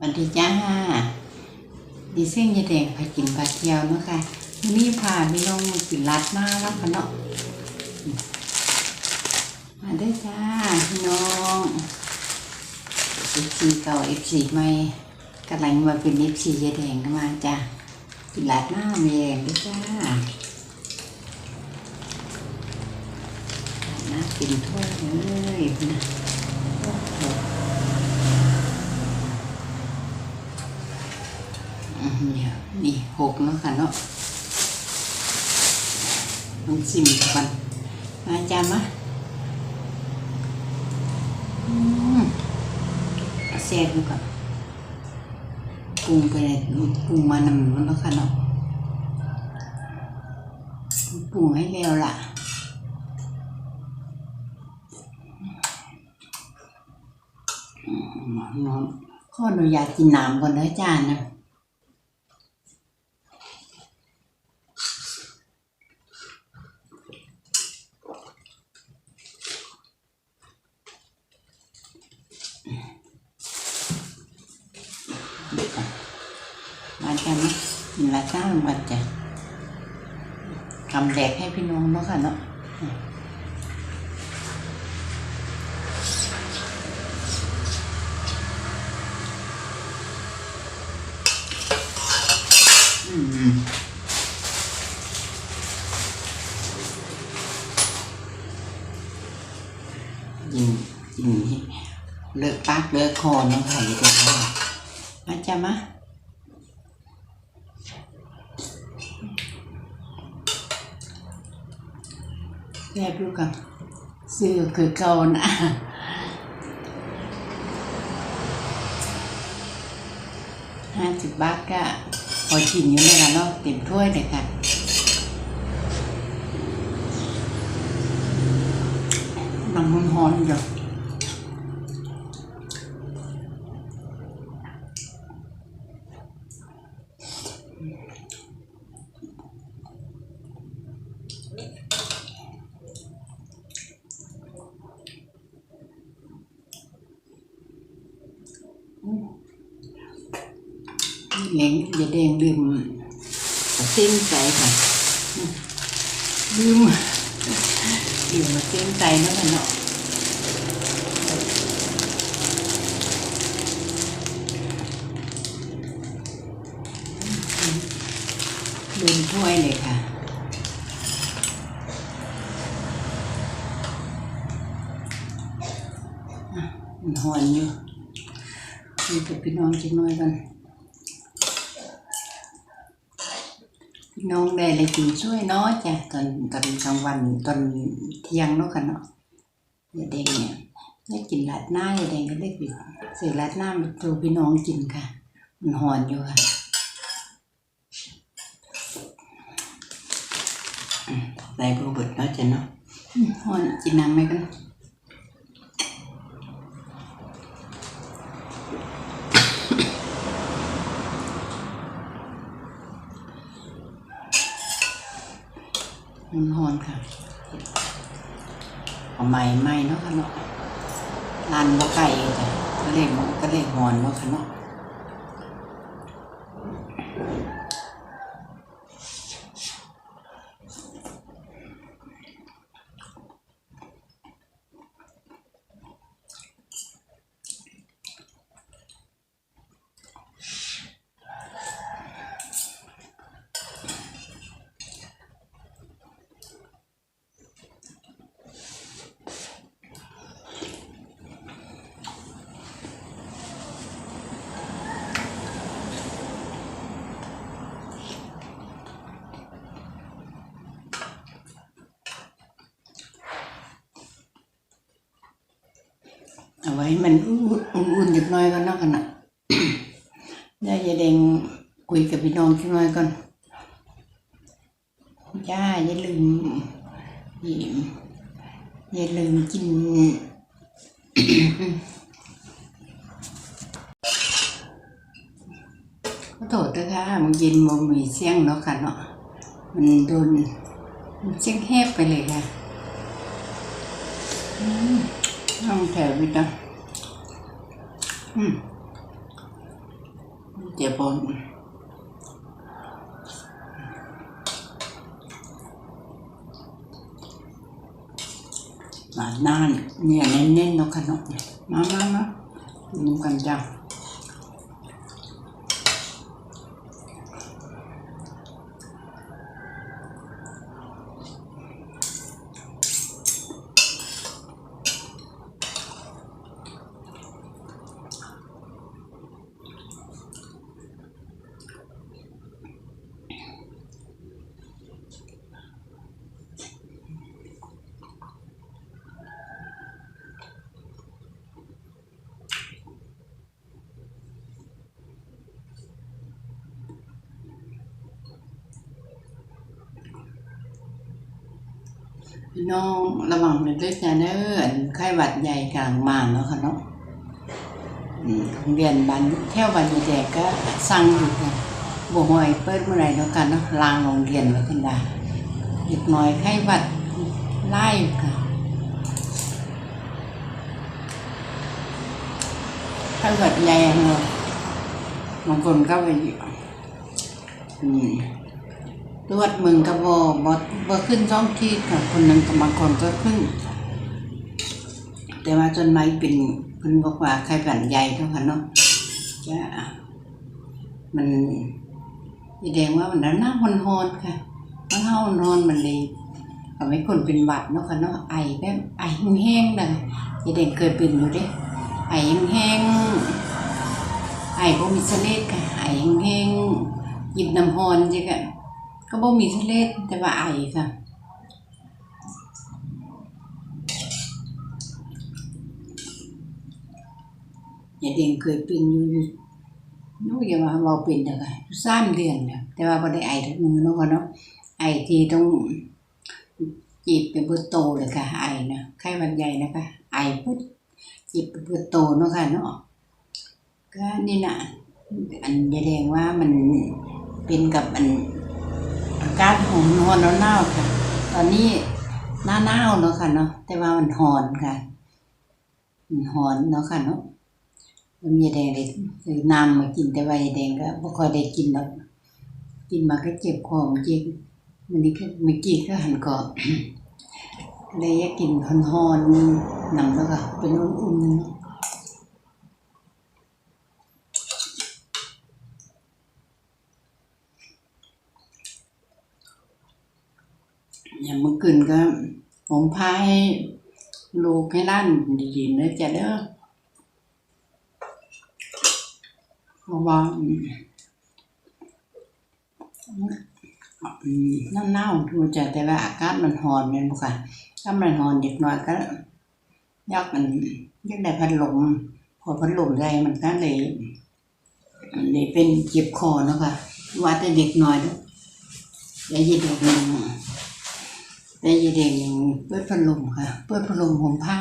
บันทีจ้าดีเส้นยาแดงพากินปลาเทียวเนาะค่ะมีพาพี่น้องกินรัดมาแล้วกันเนาะมาได้จ้าพี่น้องเอฟซีเก่าเอฟซีใหม่กำลังมาเป็นเอฟซียาแดงกันมาจ้ากินรัดหน้าแมงด้วยจ้าน้ากินทั่วเลยนะโอ้โห อืมเดี๋ยว นี่หกแล้วค่ะเนาะลองชิมกันมาจามะอืมเอาแซ่บดูก่อนปรุงไปเลยปรุงมานำมันแล้วค่ะเนาะปรุงให้แล้วล่ะน้องขออนุญาตกินน้ำก่อนนะจานนะ มาจ้ะนะ กินละจ้ามาจ้ะทำแดกให้พี่น้องเนาะค่ะเนาะอืมยินยินให้เลิกปากเลิกคอน้องไผ่เด็กค่ะมาจ้ะมา แซ่บดูกันซื้อคือเก่านะห้าสิบบาทก็พอกินอยู่ในกันเนาะเต็มถ้วยเลยค่ะน้ำมันหอมอยู่ เล้งยาแดงลืมเส้นใจค่ะลืมลืมมาเส้นใจเนาะมันเนาะลืมถ้วยเลยค่ะ อะมันหอนอยู่นี่กับพี่น้องจิน้อยกันพี่น้อง ได้อะไรกินช่วยเนาะจ้ะตอนตอนกลางวันตอนเที่ยงเนาะกันเนาะอย่าเด้งเนี่ยได้กินลาดหน้าอย่าเด้งก็ได้กินเสียลาดหน้ามาตัวพี่น้องกินค่ะ มันหอนอยู่ค่ะอืมใส่โรเบิร์ตเนาะจ้ะเนาะอืมหอนกินน้ำไหมกัน มันหอนค่ะเอาไม่ไม่เนาะค่ะเนาะลานบ่ไก่จ้ะก็เลยก็เลยหอนเนาะค่ะเนาะ ไว้มันอุ่นๆอุ่นๆจักหน่อยก่อนเนาะค่ะเนาะได้ยายแดงคุยกับพี่น้องจักหน่อยก่อนจ้าอย่าลืมอย่าลืมกินขอโทษด้วยค่ะมันเย็นมันมีเสียงเนาะค่ะเนาะมันโดนมันเสียงแหบไปเลยค่ะอืมห้องแถววิตาอืม เจ็บปนหวานน่านเนี่ยเน้นๆนกขนมเนี่ยมามามาดูกันจ้า พี่น้องระวังเป็นด้วยจ้ะเด้ออันไข้หวัดใหญ่กลางมานเนาะค่ะเนาะอืมโรงเรียนบ้านแถวบ้านแดกก็สั่งอยู่ค่ะบ่ฮอยเปิดเมื่อไหร่แล้วกันเนาะลางโรงเรียนไว้กันได้เด็กน้อยไข้หวัดไล่ค่ะไข้หวัดใหญ่เนาะบางคนก็ไปอืม ตรวจมึงก็บ่บ่บ่ขึ้นช่องที่ค่ะคนหนึ่งกับบางคนก็ขึ้น แต่ว่าจนไม้เป็นเพิ่นบอกว่าไข้หวัดใหญ่เท่ากันเนาะจะมันแสดงว่ามันหน้าหอนๆค่ะมันเฮานอนมันเลยทำให้คนเป็นหวัดเนาะค่ะเนาะไอแบบไอแห้งๆดังยายแดงเคยเป็นอยู่เด้ไอแห้งไอบ่มีเลดค่ะไอแห้งๆหยิบน้ำฮอนจังค่ะ ก็บ่มีทะเลแต่ว่าไอค่ะอย่าเด็งเคยเป็นอยู่นู้อย่ามาเราเป็นเด้อค่ะสามเดือนแล้วแต่ว่าบ่ได้ไอทุกมือเนาะค่ะเนาะไอที่ต้องจีบเป็นเบิดโตเลยค่ะ ไอนะไข้หวัดใหญ่นะคะ ไอปุ๊บจีบเป็นเบิดโตเนาะค่ะเนาะก็นี่นะอันแสดงว่ามันเป็นกับอัน กาศหอมนอนแล้วหนาค่ะ ตอนนี้หน้าหนาเนาะค่ะเนาะแต่ว่ามันหอนค่ะมันหอนเนาะค่ะเนาะมันมีแดงเลยซื้อน้ำมากินแต่ว่ายายแดงก็บ่ค่อยได้กินหรอกกินมาก็เจ็บคอจริงมันนี้ก็เมื่อกี้ก็หันกอบเลยอยากกินหอนๆนำแล้วก็เป็นอุ่นๆเนาะ อย่างเมื่อคืนก็ผมพาให้ลูกให้ร้านดีๆเนอจ้ะเด้อเพราะว่าอืมอืมหนาดูจ้ะแต่ว่าอากาศมันร้อนแม่นบ่ค่ะถ้ามันร้อนเด็กน้อยก็ยากมันยากได้พัดลมพอพัดลมได้มันก็เลยเลยเป็นเจ็บคอเนาะค่ะว่าแต่เด็กน้อยเด้อแล้วยีเด็กนึง แต่ยายแดงยังเปิดพัดลมค่ะ เปิดพัดลมห่มผ้า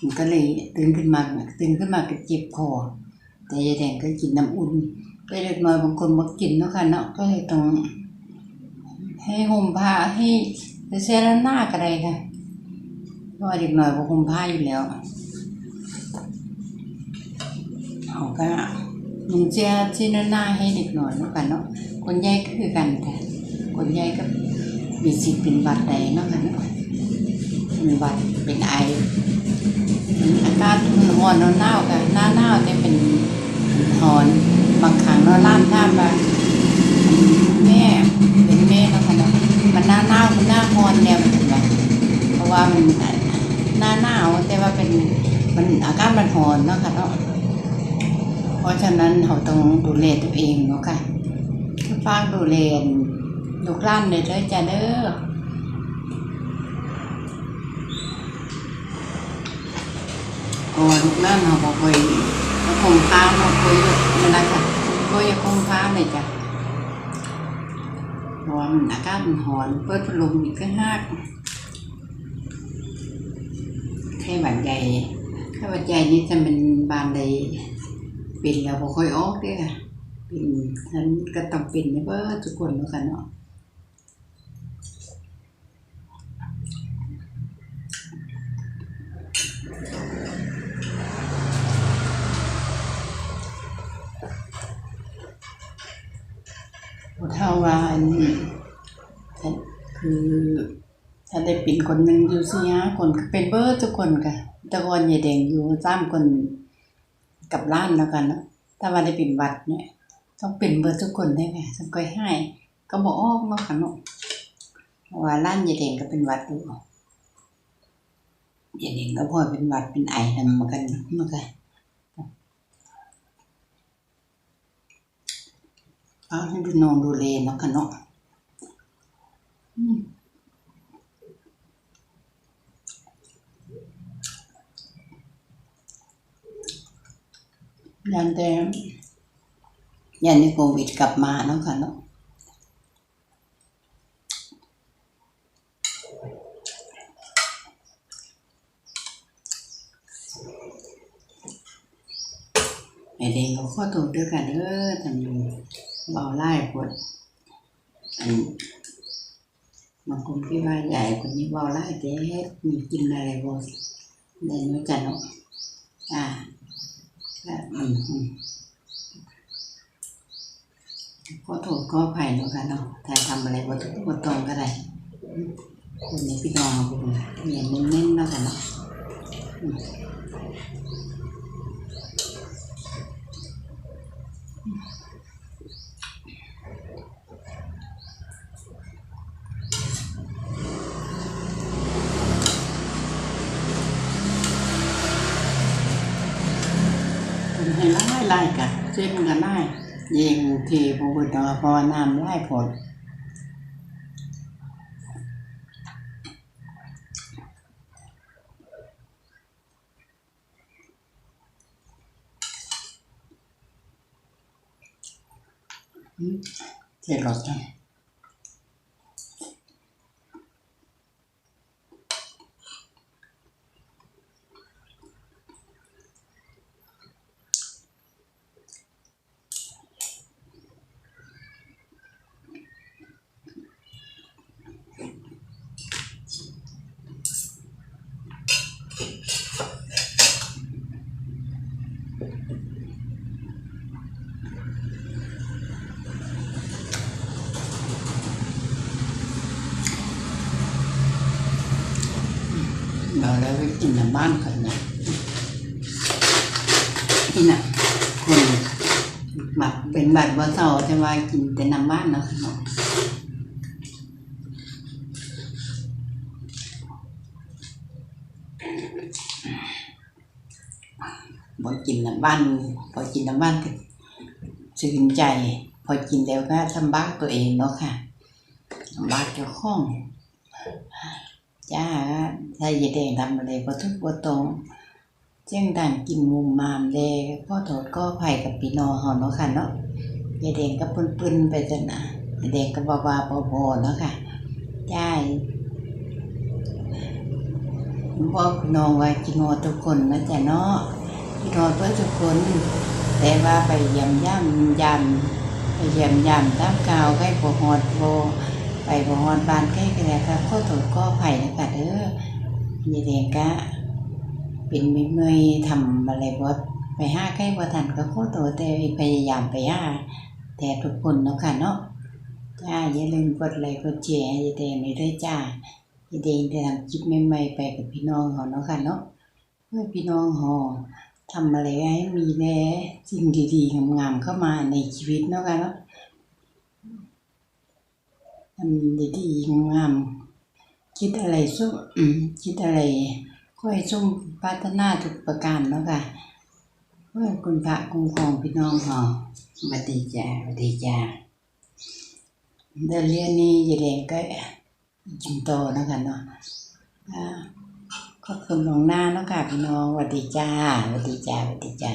มันก็เลยตื่นขึ้นมาตื่นขึ้นมาก็เจ็บคอแต่ยายแดงก็กินน้ำอุ่นก็เล็กน้อยบางคนบ่กินเนาะค่ะเนาะก็เลยต้องให้ห่มผ้าให้เสื้อหน้าก็ได้ค่ะเพราะว่าเด็กน้อยบ่ห่มผ้าอยู่แล้วเขาก็มุงเสื้อเสื้อหน้าให้เด็กน้อยเนาะค่ะเนาะคนใหญ่ก็คือกันค่ะคนใหญ่ก็ มีสิทธิ์เป็นวัดใดเนาะค่ะเนาะเป็นวัดเป็นไออากาศมันร้อนหนาวกันหน้าหนาวจะเป็นหอนบางครั้งเราล่ามท่ามว่าแม่เป็นแม่เนาะค่ะเนาะมันหน้าหนาวมันหน้าร้อนเนี่ยมันเป็นว่าเพราะว่ามันหน้าหนาวแต่ว่าเป็นมันอากาศมันร้อนเนาะค่ะเนาะเพราะฉะนั้นเราต้องดูแลตัวเองเนาะค่ะฝากดูแล ลูกล้านเด้อเด้อจ้าเด้อโอ้ลูกล้านเขาบอกเคยเขาคงพาเขาคุยนั่นละค่ะคุยคงพาเลยจ้ะเพราะว่ามันอากาศมันร้อนเปิดพัดลมอีกก็หักแค่บาดใหญ่แค่บาดใหญ่นี่จะเป็นบานใดเป็นแล้วบ่ค่อยออกเด้อค่ะเป็นฉันก็ต้องเป็นในเบิดทุกคนเนาะค่ะเนาะ ว่าอันนี้ฉันคือถ้าได้เป็นคนหนึ่งอยู่สี่ห้าคนก็เป็นเบอร์ทุกคนค่ะต่ก่อนยายแดงอยู่สามคนกับล้านแล้วกันเนาะถ้าว่าได้เป็นวัดเนี่ย ต้องเป็นเบอร์ทุกคนได้ไงสังก้อยให้ ก็บอกอ้อมาะค่ะเนาะเพราะว่าล้านยายแดงก็เป็นวัดอยู่ยายแดงก็พอเป็นวัดเป็นไอทำเหมือนกันเหมือนกั เอาให้ดูนองดูเลเนาะค่ะเนาะยันแต่ยันในโควิดกลับมาเนาะค่ะเนาะไอเด็กเขาข้อโทษด้วยกันเด้อทำ เบาไล่ปวดอันบางคนคิดว่าใหญ่คนนี้เบาไล่เจ๊มีกินอะไรบ่ได้น้อยกันเนาะอ่าก็อืมอืมขอโทษขออภัยเนาะค่ะเนาะถ้าทำอะไรบ่ถูกบ่ตรงก็ได้คนในพี่น้องเราเป็นเนี่ยเน้นๆเนาะค่ะเนาะอืม เป็นให้ไล่ไล่กะเส้นกันไล่ ยิงทีพอบุตรพอน้ำไล่ผลเจ็ดหลอดจ้ะ กินน้ำบ้านกันนะนี่น่ะคนบัดเป็นบัดว่าเศร้าจะว่ากินแต่น้ำบ้านเนาะค่ะเนาะพอกินน้ำบ้านพอกินน้ำบ้านก็ชื่นใจ พอกินแล้วก็ทำบ้านตัวเองเนาะค่ะทำบ้านเจ้าของ จ้าถ้ายายแดงทำอะไรพอทุกพอตรงเจ้งดังกินมุมมามเลยพ่อโทษก็ไผ่กับปีนองเฮาเนาะค่ะเนาะยายแดงก็ปืนๆไปจ้ะนะยายแดงก็บาบาๆบอๆเนาะค่ะจ้าพ่อพี่น้องไว้กินโนทุกคนนะจ๊ะเนาะพี่น้องเพื่อทุกคน แต่ว่าไปเยี่ยมย่ำยำไปเยี่ยมยำตามกาวใกล้บ่ฮอดโบ ไปบ่ฮอดบ้านใกล้กันแล้วก็ขอโทษขออภัยนะคะเด้อยายแดงก็เป็นมิเมยทำอะไรบ่ไปห้าใกล้บ่ทันก็ขอโทษแต่พยายามไปหาแต่ทุกคนเนาะค่ะเนาะจ้าอย่าลืมกดไลค์กดแชร์ยายแดงนี่ด้วยจ้ายายแดงได้ทำคลิปใหม่ๆไปกับพี่น้องเขาเนาะค่ะเนาะเพื่อพี่น้องเฮาทำอะไรให้มีแน่สิ่งดีๆงามๆเข้ามาในชีวิตเนาะค่ะเนาะ ทำดีๆงามคิดอะไรสู้คิดอะไรก็ให้ส้มพัฒนาทุกประการเนาะค่ะเพื่อคุณพระคุ้มครองพี่น้องเฮาบัดดีจ้าบัดดีจ้าเดินเรียนนี้ยายแดงก็จิงโตเนาะค่ะเนาะอ่าขอบคุณหลวงหน้าเนาะค่ะพี่น้องสวัสดีจ้าสวัสดีจ้าสวัสดีจ้า